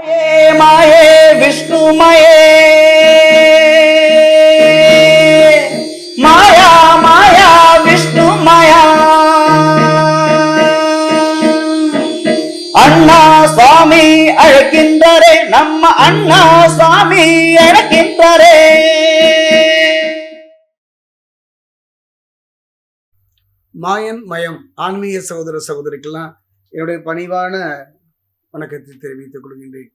மாயே மாயே விஷ்ணுமயே. மாயா மாயா விஷ்ணுமயா. அண்ணா சுவாமி அழைக்கின்றரே நம்ம அண்ணா சுவாமி அழைக்கின்றரே. மாயன் மயம் ஆன்மீக சகோதர சகோதரிக்கெல்லாம் என்னுடைய பணிவான வணக்கத்தை தெரிவித்துக் கொள்கின்றேன்.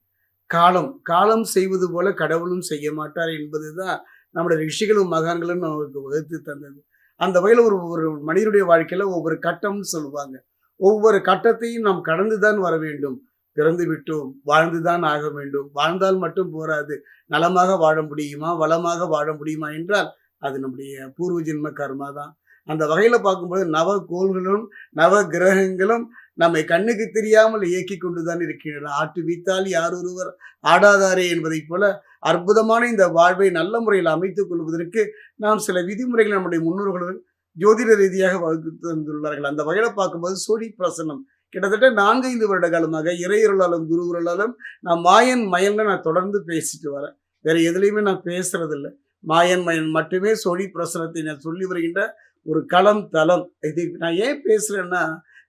காலம் காலம் செய்வது போல கடவுளும் செய்ய மாட்டார் என்பதுதான் நம்முடைய ரிஷிகளும் மகான்களும் நமக்கு வகுத்து தந்தது. அந்த வகையில் ஒரு ஒரு மனிதனுடைய வாழ்க்கையில் ஒவ்வொரு கட்டம்னு சொல்லுவாங்க. ஒவ்வொரு கட்டத்தையும் நாம் கடந்துதான் வர வேண்டும். பிறந்து விட்டோம் வாழ்ந்துதான் ஆக வேண்டும். வாழ்ந்தால் மட்டும் போராது. நலமாக வாழ முடியுமா? வளமாக வாழ முடியுமா? என்றால் அது நம்முடைய பூர்வ ஜென்ம கர்மா தான் அந்த வகையில் பார்க்கும்போது நவ கோள்களும் நவ கிரகங்களும் நம்மை கண்ணுக்கு தெரியாமல் இயக்கி கொண்டுதான் இருக்கிறார். ஆட்டு வீத்தால் யார் ஒருவர் ஆடாதாரே என்பதைப் போல அற்புதமான இந்த வாழ்வை நல்ல முறையில் அமைத்துக் கொள்வதற்கு நாம் சில விதிமுறைகள் நம்முடைய முன்னோர்கள் ஜோதிட ரீதியாக வகுத்து தந்துள்ளார்கள். அந்த வகையில் பார்க்கும்போது சோடி பிரசனம் கிட்டத்தட்ட நான்கு ஐந்து வருட காலமாக இறையுருளாலும் குருவுருளாலும் நான் மாயன் மயன்ல நான் தொடர்ந்து பேசிட்டு வரேன். வேற எதுலையுமே நான் பேசுறதில்லை. மாயன் மயன் மட்டுமே சோழி பிரசனத்தை நான் சொல்லி வருகின்ற ஒரு களம் தளம். இது நான் ஏன் பேசுறேன்னா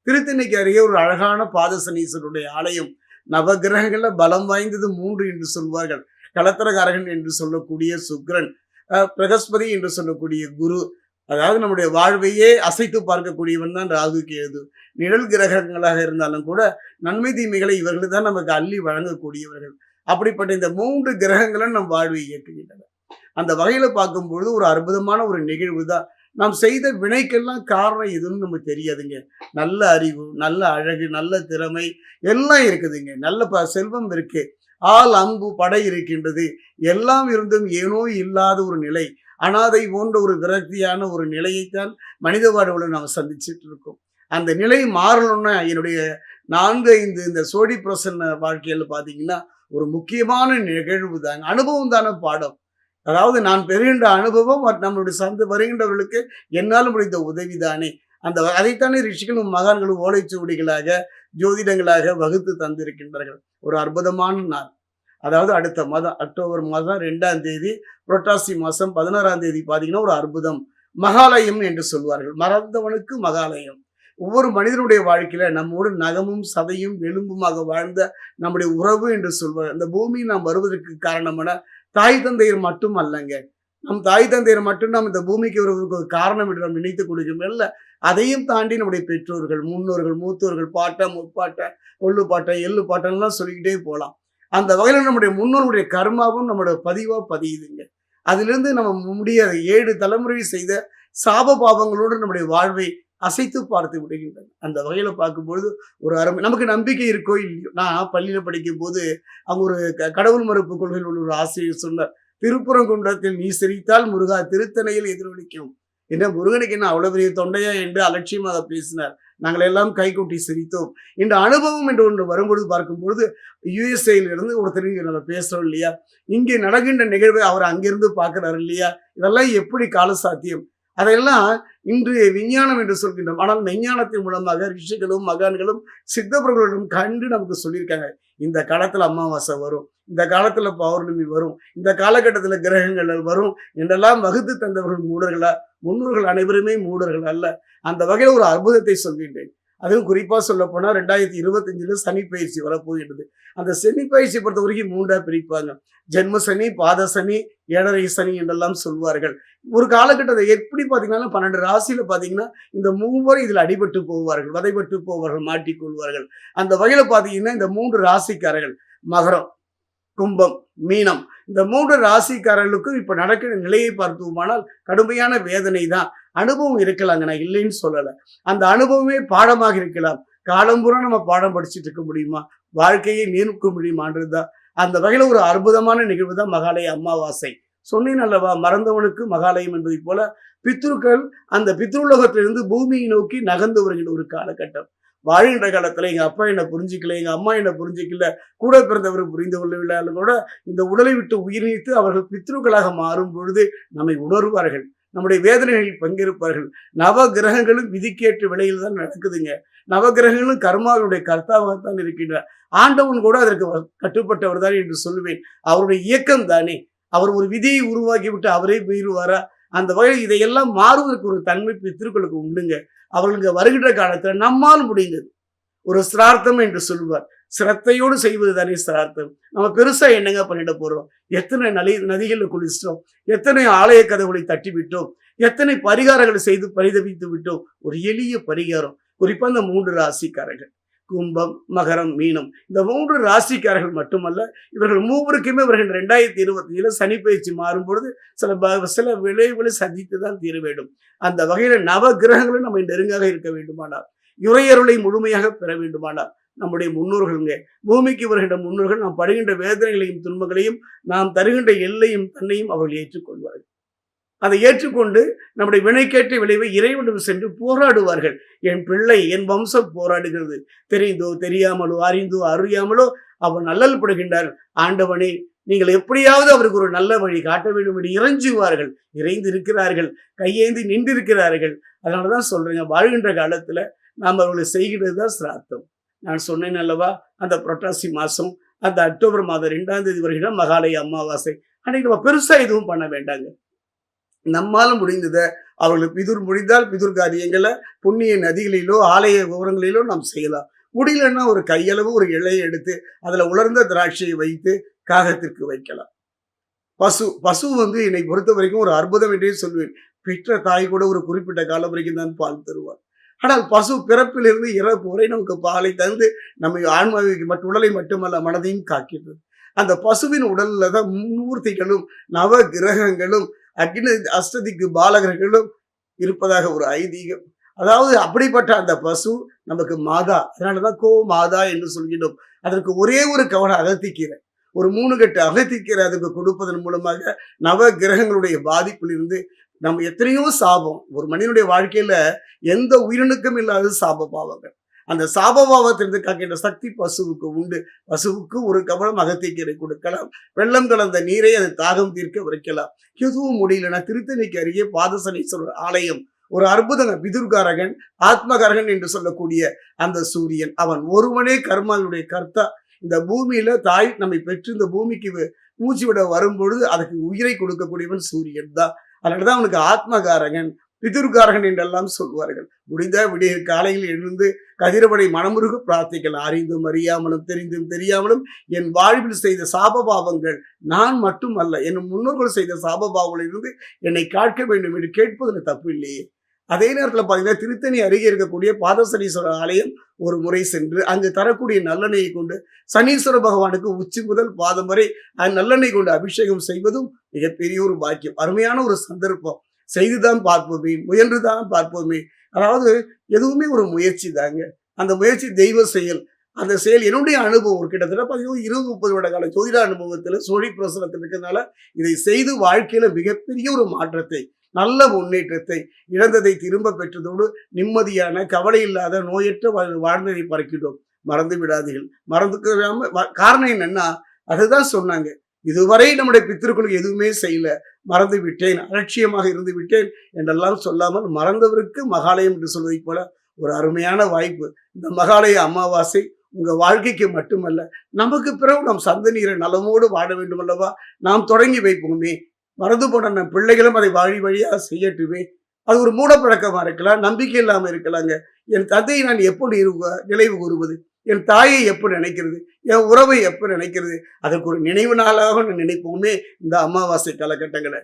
திருத்தணிக்கு அருகே ஒரு அழகான பாதசனீஸ்வருடைய ஆலயம். நவகிரகங்களில் பலம் வாய்ந்தது மூன்று என்று சொல்வார்கள். களத்திரகாரகன் என்று சொல்லக்கூடிய சுக்ரன் பிரகஸ்பதி என்று சொல்லக்கூடிய குரு. அதாவது நம்முடைய வாழ்வையே அசைத்து பார்க்கக்கூடியவன் தான் ராகு கேது. நிழல் கிரகங்களாக இருந்தாலும் கூட நன்மை தீமைகளை இவர்கள் தான் நமக்கு அள்ளி வழங்கக்கூடியவர்கள். அப்படிப்பட்ட இந்த மூன்று கிரகங்களும் நம் வாழ்வை இயக்குகின்றன. அந்த வகையில் பார்க்கும்பொழுது ஒரு அற்புதமான ஒரு நிகழ்வு தான் நாம் செய்த வினைக்கெல்லாம் காரணம் எதுன்னு நமக்கு தெரியாதுங்க. நல்ல அறிவு நல்ல அழகு நல்ல திறமை எல்லாம் இருக்குதுங்க. நல்ல ப செல்வம் இருக்கு. ஆள் அம்பு படை இருக்கின்றது. எல்லாம் இருந்தும் ஏனோ இல்லாத ஒரு நிலை. அனாதை போன்ற ஒரு விரக்தியான ஒரு நிலையைத்தான் மனித வாழ்வுல நாம் சந்திச்சுட்டு இருக்கோம். அந்த நிலை மாறணும்னா என்னுடைய நான்கு ஐந்து இந்த சோடி பிரசன்ன வாழ்க்கையில் பார்த்தீங்கன்னா ஒரு முக்கியமான நிகழ்வு தாங்க அனுபவம் தானே பாடம். அதாவது நான் பெறுகின்ற அனுபவம் மற்ற நம்மளுடைய சந்து வருகின்றவர்களுக்கு என்னால் முடிந்த உதவிதானே. அந்த அதைத்தானே ரிஷிகளும் மகான்களும் ஓலைச்சுவடிகளாக ஜோதிடங்களாக வகுத்து தந்திருக்கின்றார்கள். ஒரு அற்புதமான நாள். அதாவது அடுத்த மாதம் அக்டோபர் மாதம் ரெண்டாம் தேதி புரட்டாசி மாதம் பதினாறாம் தேதி பார்த்தீங்கன்னா ஒரு அற்புதம். மகாலயம் என்று சொல்வார்கள். மறந்தவனுக்கு மகாலயம். ஒவ்வொரு மனிதனுடைய வாழ்க்கையில நம்மோடு நகமும் சதையும் எலும்புமாக வாழ்ந்த நம்முடைய உறவு என்று சொல்வார். அந்த பூமி நாம் வருவதற்கு காரணமான தாய் தந்தையர் மட்டும் அல்லங்க நம் தாய் தந்தையர் மட்டும் நாம் இந்த பூமிக்கு வருவதற்கு ஒரு காரணம் என்று நாம் நினைத்து கொள்கிறோம் இல்லை அதையும் தாண்டி நம்முடைய பெற்றோர்கள் முன்னோர்கள் மூத்தோர்கள் பாட்டை முற்பாட்டை கொள்ளு பாட்டை எள்ளு பாட்டெல்லாம் சொல்லிக்கிட்டே போகலாம். அந்த வகையில் நம்முடைய முன்னோருடைய கர்மாவும் நம்மளோட பதிவாக பதியுதுங்க. அதிலிருந்து நம்ம முடியாத ஏழு தலைமுறை செய்த சாப பாவங்களோடு நம்முடைய வாழ்வை அசைத்து பார்த்து விடுகின்றன. அந்த வகையில் பார்க்கும்பொழுது ஒரு அருமை நமக்கு நம்பிக்கை இருக்கோ இல்லையோ நான் பள்ளியில் படிக்கும் போது ஒரு க- கடவுள் மறுப்பு கொள்கையில் உள்ள ஒரு ஆசிரியர் சொன்னார் திருப்புறங்குன்றத்தில் நீ சிரித்தால் முருகா திருத்தணையில் எதிரொலிக்கும். என்ன முருகனுக்கு என்ன அவ்வளவு பெரிய தொண்டையா என்று அலட்சியமாக பேசினார். நாங்கள் எல்லாம் கைகூட்டி சிரித்தோம். இந்த அனுபவம் என்று ஒன்று வரும்பொழுது பார்க்கும்பொழுது யுஎஸ்ஏல இருந்து ஒருத்தர் என்னோட நம்ம பேசுறோம் இல்லையா? இங்கே நடக்கின்ற நிகழ்வை அவர் அங்கிருந்து பார்க்குறாரு இல்லையா? இதெல்லாம் எப்படி கால சாத்தியம் அதையெல்லாம் இன்று விஞ்ஞானம் என்று சொல்கின்றோம். ஆனால் விஞ்ஞானத்தின் மூலமாக ரிஷிகளும் மகான்களும் சித்தப்பர்களும் கண்டு நமக்கு சொல்லியிருக்காங்க. இந்த காலத்துல அமாவாசை வரும் இந்த காலத்துல பௌர்ணமி வரும் இந்த காலகட்டத்துல கிரகங்கள் வரும் என்றெல்லாம் வகுத்து தந்தவர்கள் மூடர்களா முன்னோர்கள் அனைவருமே மூடர்கள் அல்ல. அந்த வகையில் ஒரு அற்புதத்தை சொல்கின்றேன். அதுவும் குறிப்பாக சொல்ல போனா ரெண்டாயிரத்தி இருபத்தஞ்சில் சனி பயிற்சி வரப்போகின்றது. அந்த சனி பயிற்சி பொறுத்த வரைக்கும் மூண்டாக பிரிப்பாங்க. ஜென்ம சனி பாத சனி ஏழரை சனி என்றெல்லாம் சொல்வார்கள். ஒரு காலகட்டத்தை எப்படி பார்த்தீங்கன்னா பன்னெண்டு ராசியில் பார்த்தீங்கன்னா இந்த மூவர் இதில் அடிபட்டு போவார்கள் வதைபட்டு போவார்கள் மாட்டிக்கொள்வார்கள். அந்த வகையில் பார்த்தீங்கன்னா இந்த மூன்று ராசிக்காரர்கள் மகரம் கும்பம் மீனம் இந்த மூன்று ராசிக்காரர்களுக்கும் இப்போ நடக்கிற நிலையை பார்த்தோமானால் கடுமையான வேதனை தான் அனுபவம் இருக்கலாங்க நான் இல்லைன்னு சொல்லலை. அந்த அனுபவமே பாடமாக இருக்கலாம். காலம்புறம் நம்ம பாடம் படிச்சுட்டு இருக்க முடியுமா? வாழ்க்கையை நீர்க்க முடியுமான்றது தான் அந்த வகையில ஒரு அற்புதமான நிகழ்வு தான் மகாலய அமாவாசை. சொன்னேன் அல்லவா மறந்தவனுக்கு மகாலயம் என்பதை போல பித்ருக்கள் அந்த பித்ருலோகத்திலிருந்து பூமியை நோக்கி நகர்ந்து வருகின்ற ஒரு காலகட்டம். வாழ்கின்ற காலத்துல எங்க அப்பா என்ன புரிஞ்சிக்கல எங்க அம்மா என்ன புரிஞ்சிக்கல கூட பிறந்தவர் புரிந்து கொள்ளவில்லை கூட இந்த உடலை விட்டு உயிர் நீத்து அவர்கள் பித்ருக்களாக மாறும் பொழுது நம்மை உணர்வார்கள். நம்முடைய வேதனைகளில் பங்கேற்பார்கள் நவ கிரகங்களும் விதிக்கேற்ற விலையில் தான் நடக்குதுங்க. நவ கிரகங்களும் கர்மாவுடைய கர்த்தாவாகத்தான் இருக்கின்றார் ஆண்டவன் கூட அதற்கு வ- கட்டுப்பட்டவர் தான் என்று சொல்லுவேன். அவருடைய இயக்கம் தானே. அவர் ஒரு விதியை உருவாக்கி விட்டு அவரே மீறுவாரா அந்த வகையில் இதையெல்லாம் மாறுவதற்கு ஒரு தன்மை பித்திருக்களுக்கு உண்டுங்க. அவர்களுக்கு வருகின்ற காலத்தில் நம்மால் முடிந்தது. ஒரு சிரார்த்தம் என்று சொல்லுவார் சிரத்தையோடு செய்வது தானே சிரார்த்தம். நம்ம பெருசா என்னங்க பண்ணிட போறோம்? எத்தனை நலி நதிகளில் குளிச்சிட்டோம்? எத்தனை ஆலய கதவுகளை தட்டி விட்டோம் எத்தனை பரிகாரங்களை செய்து பரிதவித்து விட்டோம்? ஒரு எளிய பரிகாரம். குறிப்பா இந்த மூன்று ராசிக்காரர்கள். கும்பம் மகரம் மீனம். இந்த மூன்று ராசிக்காரர்கள் மட்டுமல்ல இவர்கள் மூவருக்குமே இவர்கள் ரெண்டாயிரத்தி இருபத்தி ஏழு சனி பயிற்சி மாறும் பொழுது சில சில விளைவுகளை சந்தித்து தான் தீர வேண்டும். அந்த வகையில நவ கிரகங்களும் நம்ம நெருங்காக இருக்க வேண்டுமானால் இறையருளை முழுமையாக பெற வேண்டுமானால் நம்முடைய முன்னோர்களுங்க பூமிக்கு வருகின்ற முன்னோர்கள் நாம் படுகின்ற வேதனைகளையும் துன்பங்களையும் நாம் தருகின்ற எல்லையும் தன்னையும் அவர்கள் ஏற்றுக்கொள்வார்கள். அதை ஏற்றுக்கொண்டு நம்முடைய வினைக்கேற்ற விளைவை இறைவனிடம் சென்று போராடுவார்கள். என் பிள்ளை என் வம்சம் போராடுகிறது. தெரிந்தோ தெரியாமலோ அறிந்தோ அறியாமலோ அவன் அல்லல் படுகின்றார் ஆண்டவனே நீங்கள் எப்படியாவது அவருக்கு ஒரு நல்ல வழி காட்ட வேண்டும் என்று இறைஞ்சுவார்கள். இறைந்து இருக்கிறார்கள் கையேந்தி நின்றிருக்கிறார்கள். அதனாலதான் சொல்றேங்க வாழ்கின்ற காலத்தில் நாம் அவர்களை செய்கிறது தான் சிராத்தம் நான் சொன்னேன் அல்லவா அந்த புரட்டாசி மாதம் அந்த அக்டோபர் மாதம் ரெண்டாம் தேதி வருகிற மகாலய அமாவாசை அன்னைக்கு நம்ம பெருசாக எதுவும் பண்ண வேண்டாங்க. நம்மால் முடிந்ததை அவர்களுக்கு பிதுர் முடிந்தால் பிதுர் காரியங்களை புண்ணிய நதிகளிலோ ஆலய விவரங்களிலோ நாம் செய்யலாம். முடியலன்னா ஒரு கையளவு ஒரு இலையை எடுத்து அதில் உலர்ந்த திராட்சையை வைத்து காகத்திற்கு வைக்கலாம். பசு பசு வந்து என்னை பொறுத்த வரைக்கும் ஒரு அற்புதம் என்றே சொல்வேன். பெற்ற தாய் கூட ஒரு குறிப்பிட்ட காலம் வரைக்கும் தான் பால் தருவார் ஆனால் பசு பிறப்பிலிருந்து இறப்பு வரை நமக்கு பாலை தந்து நம்ம ஆன்மாவிற்கு மற்ற உடலை மட்டுமல்ல மனதையும் காக்கின்றது. அந்த பசுவின் உடல்ல தான் மூர்த்திகளும் நவ கிரகங்களும் அக்னி அஷ்டதிக்கு பாலகர்களும் இருப்பதாக ஒரு ஐதீகம். அதாவது அப்படிப்பட்ட அந்த பசு நமக்கு மாதா. அதனாலதான் கோ மாதா என்று சொல்கிறோம் அதற்கு ஒரே ஒரு கவனம் அகத்திக்கிறேன் ஒரு மூணு கட்டு அகத்திக்கிற அதுக்கு கொடுப்பதன் மூலமாக நவ கிரகங்களுடைய பாதிப்பில் இருந்து நம்ம எத்தனையோ சாபம். ஒரு மனிதனுடைய வாழ்க்கையில எந்த உயிரினுக்கும் இல்லாத சாப பாவங்கள். அந்த சாபபாவத்திலிருந்து காக்கின்ற சக்தி பசுவுக்கு உண்டு. பசுவுக்கு ஒரு கவனம் அகத்திக்கீரை கொடுக்கலாம். வெள்ளம் கலந்த நீரை அது தாகம் தீர்க்க வைக்கலாம். எதுவும் முடியலன்னா திருத்தணிக்கு அருகே பாதசனீஸ்வரர் ஆலயம். ஒரு அற்புதங்க பிதுர்காரகன் ஆத்மகாரகன் என்று சொல்லக்கூடிய அந்த சூரியன். அவன் ஒருவனே கர்மாவினுடைய கர்த்தா. இந்த பூமியில தாய் நம்மை பெற்று இந்த பூமிக்கு மூச்சு விட வரும்பொழுது அதுக்கு உயிரை கொடுக்கக்கூடியவன் சூரியன் தான். அதனாலதான் அவனுக்கு ஆத்மகாரகன் பிதுர்காரகன் என்றெல்லாம் சொல்வார்கள். முடிந்த விடிய காலையில் எழுந்து கதிரவனை மனமுருக பிரார்த்திக்கலாம் அறிந்தும் அறியாமலும் தெரிந்தும் தெரியாமலும் என் வாழ்வில் செய்த சாபபாவங்கள் நான் மட்டுமல்ல என் முன்னோர்கள் செய்த சாப பாவங்களிலிருந்து என்னை காக்க வேண்டும் என்று கேட்பதில் தப்பு இல்லையே. அதே நேரத்தில் பார்த்தீங்கன்னா திருத்தணி அருகே இருக்கக்கூடிய பாதசனீஸ்வரர் ஆலயம் ஒரு முறை சென்று அங்கு தரக்கூடிய நல்லெண்ணெயை கொண்டு சனீஸ்வர பகவானுக்கு உச்சி முதல் பாதம் வரை அந்த நல்லெண்ணெய் கொண்டு அபிஷேகம் செய்வதும் மிகப்பெரிய ஒரு பாக்கியம். அருமையான ஒரு சந்தர்ப்பம். செய்துதான் பார்ப்போமே முயன்றுதான் பார்ப்போமே. அதாவது எதுவுமே ஒரு முயற்சி தாங்க. அந்த முயற்சி தெய்வ செயல். அந்த செயல் என்னுடைய அனுபவம். ஒரு கிட்டத்தட்ட பார்த்தீங்கன்னா இருபது முப்பது வருட கால ஜோதிட அனுபவத்தில் சோழி பிரசனத்தில் இருக்கிறதுனால இதை செய்து வாழ்க்கையில மிகப்பெரிய ஒரு மாற்றத்தை நல்ல முன்னேற்றத்தை இழந்ததை திரும்ப பெற்றதோடு நிம்மதியான கவலை இல்லாத நோயற்ற வாழ்- வாழ்ந்ததை பறக்கிட்டோம். மறந்து விடாதீர்கள். மறந்துக்காம வ- காரணம் என்னன்னா அதுதான் சொன்னாங்க. இதுவரை நம்முடைய பித்திருக்களுக்கு எதுவுமே செய்யல. மறந்து விட்டேன். அலட்சியமாக இருந்து விட்டேன் என்றெல்லாம் சொல்லாமல் மறந்தவருக்கு மகாலயம் என்று சொல்வதைப் போல ஒரு அருமையான வாய்ப்பு. இந்த மகாலய அமாவாசை உங்க வாழ்க்கைக்கு மட்டுமல்ல நமக்கு பிறகு நம் சந்தனியரை நலமோடு வாழ வேண்டும் அல்லவா? நாம் தொடங்கி வைப்போமே. மறந்து போன நம் பிள்ளைகளும் அதை வழி வழியாக செய்யட்டுமே. அது ஒரு மூடப்பழக்கமா இருக்கலாம் நம்பிக்கை இல்லாமல் இருக்கலாங்க. என் தந்தையை நான் எப்படி நிறுவ- நினைவு கூறுவது? என் தாயை எப்போ நினைக்கிறது? என் உறவை எப்போ நினைக்கிறது? அதற்கு ஒரு நினைவு நாளாக நான் நினைப்போமே இந்த அமாவாசை காலகட்டங்களை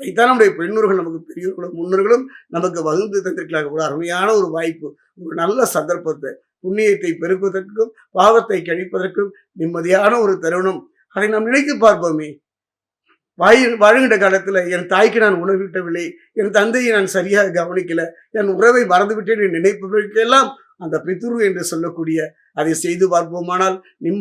இதைத்தான் நம்முடைய பெண்ணூர்கள் நமக்கு பெரியோர்களும் முன்னோர்களும் நமக்கு வகுந்து தந்திருக்கிறார்கள். ஒரு அருமையான ஒரு வாய்ப்பு ஒரு நல்ல சந்தர்ப்பத்தை புண்ணியத்தை பெருக்குவதற்கும் பாவத்தை கழிப்பதற்கும் நிம்மதியான ஒரு தருணம். அதை நாம் நினைத்து பார்ப்போமே. வாய் வாழுகின்ற காலத்தில் என் தாய்க்கு நான் உணவிட்டவில்லை என் தந்தையை நான் சரியாக கவனிக்கல என் உறவை மறந்துவிட்டேன் என்று நினைப்பதற்கெல்லாம் அந்த பிதுரு என்று சொல்லக்கூடிய அதை செய்து பார்ப்போமானால் நிம்மதி